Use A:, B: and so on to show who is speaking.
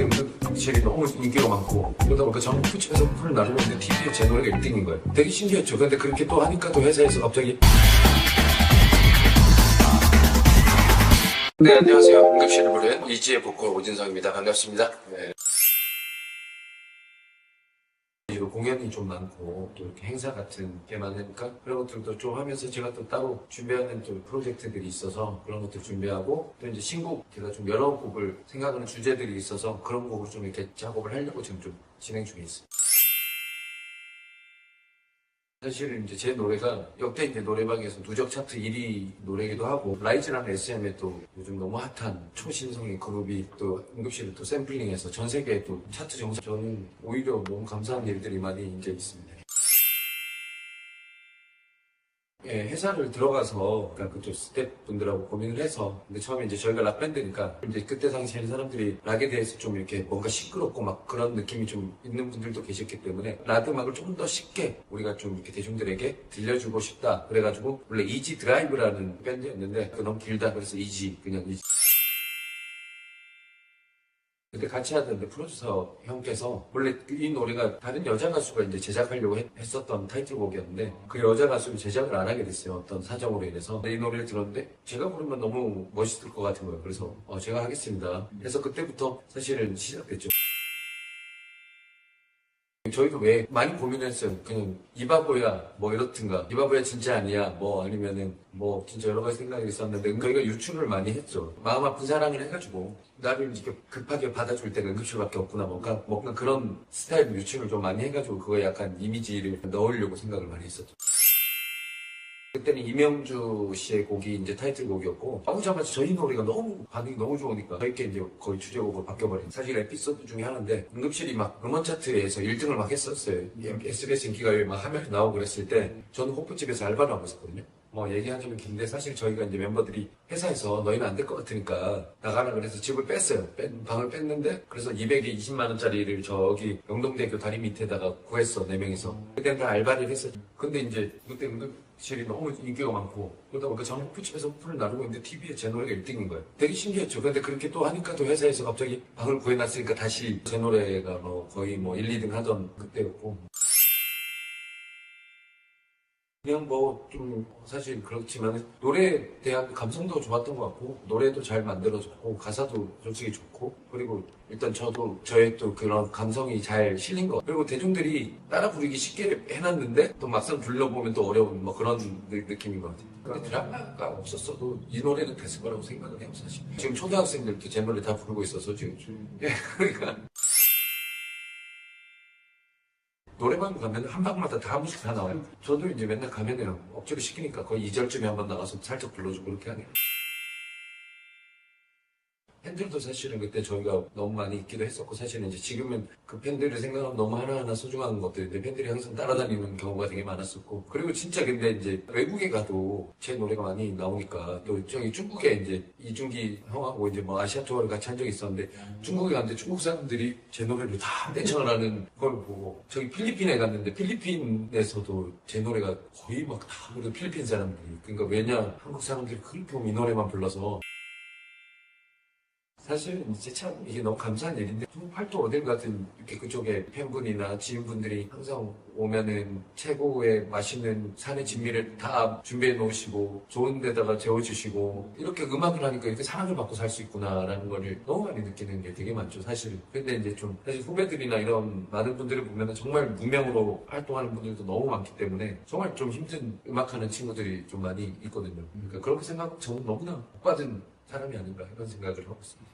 A: 그때 음악실이 너무 인기가 많고 그러다 보니까 전국 집에서 풀을 나르고 있는데 TV에 제 노래가 1등인 거예요. 되게 신기했죠. 근데 그렇게 또 하니까 또 회사에서 갑자기 네 안녕하세요. 응급실을 부른 이지의 보컬 오진성입니다. 반갑습니다. 네. 이 공연이 좀 많고 또 이렇게 행사 같은 게 많으니까 그런 것들도 좀 하면서 제가 또 따로 준비하는 또 프로젝트들이 있어서 그런 것들 준비하고 또 이제 신곡 제가 좀 여러 곡을 생각하는 주제들이 있어서 그런 곡을 좀 이렇게 작업을 하려고 지금 좀 진행 중에 있습니다. 사실은 이제 제 노래가 역대 이제 노래방에서 누적 차트 1위 노래이기도 하고 라이즈라는 SM의 또 요즘 너무 핫한 초신성의 그룹이 또 응급실을 또 샘플링해서 전 세계에 또 차트 정상 저는 오히려 너무 감사한 일들이 많이 이제 있습니다. 예, 회사를 들어가서 그쪽 스태프분들하고 고민을 해서 근데 처음에 이제 저희가 락 밴드니까 이제 그때 당시에는 사람들이 락에 대해서 좀 이렇게 뭔가 시끄럽고 막 그런 느낌이 좀 있는 분들도 계셨기 때문에 락 음악을 조금 더 쉽게 우리가 좀 이렇게 대중들에게 들려주고 싶다. 그래가지고 원래 이지 드라이브라는 밴드였는데 그 너무 길다. 그래서 이지 그냥 이지 근데 같이 하던데 프로듀서 형께서 원래 이 노래가 다른 여자 가수가 이제 제작하려고 했, 었던 타이틀곡이었는데 그 여자 가수를 제작을 안 하게 됐어요. 어떤 사정으로 인해서. 근데 이 노래를 들었는데 제가 부르면 너무 멋있을 것 같은 거예요. 그래서 어, 제가 하겠습니다. 그래서 그때부터 사실은 시작됐죠. 저희도 왜 많이 고민했어요. 그냥 이바보야 뭐 이렇든가 이바보야 진짜 아니야 뭐 아니면은 뭐 진짜 여러 가지 생각이 있었는데 저희가 유출을 많이 했죠. 마음 아픈 사랑을 해가지고 나를 이렇게 급하게 받아줄 때가 응급실밖에 없구나 뭔가 뭔가 그런 스타일 유출을 좀 많이 해가지고 그거에 약간 이미지를 넣으려고 생각을 많이 했었죠. 그때는 이명주 씨의 곡이 이제 타이틀곡이었고 나오자마자 저희 노래가 너무 반응이 너무 좋으니까 저희께 이제 거의 주제곡으로 바뀌어버린 사실 에피소드 중에 하나인데 응급실이 막 음원 차트에서 1등을 막 했었어요. SBS 인기가요에 막 하면 나오고 그랬을 때 저는 호프집에서 알바를 하고 있었거든요 뭐 얘기하자면 긴데 사실 저희가 이제 멤버들이 회사에서 너희는 안 될 것 같으니까 나가라 그래서 집을 뺐어요. 뺀, 방을 뺐는데 그래서 200에 20만 원짜리를 저기 영동대교 다리 밑에다가 구했어 네 명이서. 그때 다 알바를 했어. 근데 이제 그때 응급실이 너무 인기가 많고 그러다 보니까 저는 호프집에서 풀을 나르고 있는데 TV에 제 노래가 1등인 거예요. 되게 신기했죠. 근데 그렇게 또 하니까 또 회사에서 갑자기 방을 구해놨으니까 다시 제 노래가 뭐 거의 뭐 1, 2등 하던 그때였고 그냥 뭐 좀 사실 그렇지만 노래에 대한 감성도 좋았던 것 같고 노래도 잘 만들어졌고 가사도 솔직히 좋고 그리고 일단 저도 저의 또 그런 감성이 잘 실린 것. 그리고 대중들이 따라 부르기 쉽게 해놨는데 또 막상 불러보면 또 어려운 뭐 그런 느- 느낌인 것 같아요. 근데 드라마가 없었어도 이 노래는 됐을 거라고 생각을 해요 사실. 지금 초등학생들도 제 노래 다 부르고 있어서 지금. 예, 그러니까 노래방 가면 한 방마다 다 무식 다 나와요. 저도 이제 맨날 가면은 억지로 시키니까 거의 2절쯤에 한 번 나가서 살짝 불러주고 그렇게 하네요. 팬들도 사실은 그때 저희가 너무 많이 있기도 했었고 사실은 이제 지금은 그 팬들을 생각하면 너무 하나하나 소중한 것들인데 팬들이 항상 따라다니는 경우가 되게 많았었고 그리고 진짜 근데 이제 외국에 가도 제 노래가 많이 나오니까 또 저기 중국에 이제 이중기 형하고 이제 뭐 아시아 투어를 같이 한 적이 있었는데 중국에 갔는데 중국 사람들이 제 노래를 다 떼창을 하는 걸 보고 저기 필리핀에 갔는데 필리핀에서도 제 노래가 거의 막다 부르는 필리핀 사람들이. 그러니까 왜냐 한국 사람들이 그렇게 이 노래만 불러서 사실 이제 참 이게 너무 감사한 일인데 팔도 어딜 가든 이렇게 그쪽에 팬분이나 지인분들이 항상 오면은 최고의 맛있는 산의 진미를 다 준비해 놓으시고 좋은 데다가 재워주시고 이렇게 음악을 하니까 이렇게 사랑을 받고 살 수 있구나라는 거를 너무 많이 느끼는 게 되게 많죠 사실 근데 이제 좀 사실 후배들이나 이런 많은 분들을 보면은 정말 무명으로 활동하는 분들도 너무 많기 때문에 정말 좀 힘든 음악하는 친구들이 좀 많이 있거든요. 그러니까 그렇게 생각하면 저는 너무나 복 받은 사람이 아닌가 이런 생각을 하고 있습니다